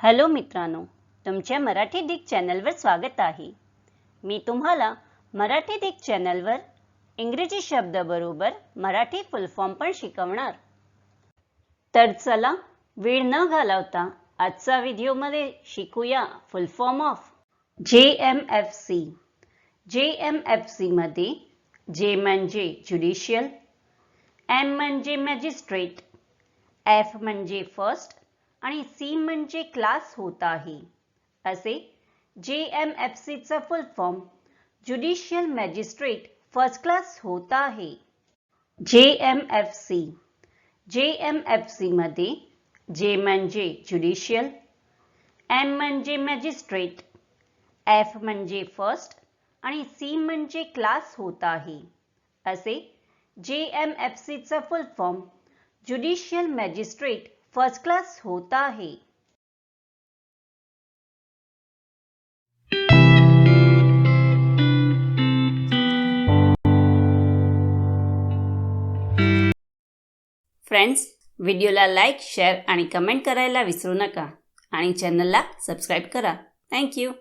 Hello मित्रांनो तुमच्या Marathi Dick चॅनलवर स्वागत आहे. मी तुम्हाला मराठी डिक चॅनलवर इंग्रजी शब्दाबरोबर मराठी फुल फॉर्म पण शिकवणार. तर चला वेळ न घालवता आजचा व्हिडिओमध्ये शिकूया full form of J M F C J M F सीमध्ये जे म्हणजे ज्युडिशियल एम म्हणजे मॅजिस्ट्रेट एफ म्हणजे फर्स्ट आणि सी म्हणजे क्लास होत आहे. असे जे एम एफ सीचा full form judicial magistrate first class होत आहे. J M F C J M F सीमध्ये जे म्हणजे ज्युडिशियल एम म्हणजे मॅजिस्ट्रेट एफ म्हणजे फर्स्ट आणि सी म्हणजे क्लास होत आहे. असे जे एम एफ सीचा full form judicial magistrate first class होत आहे फ्रेंड्स व्हिडिओला लाईक शेअर आणि कमेंट करायला विसरू नका. आणि चॅनलला सबस्क्राईब करा. थँक्यू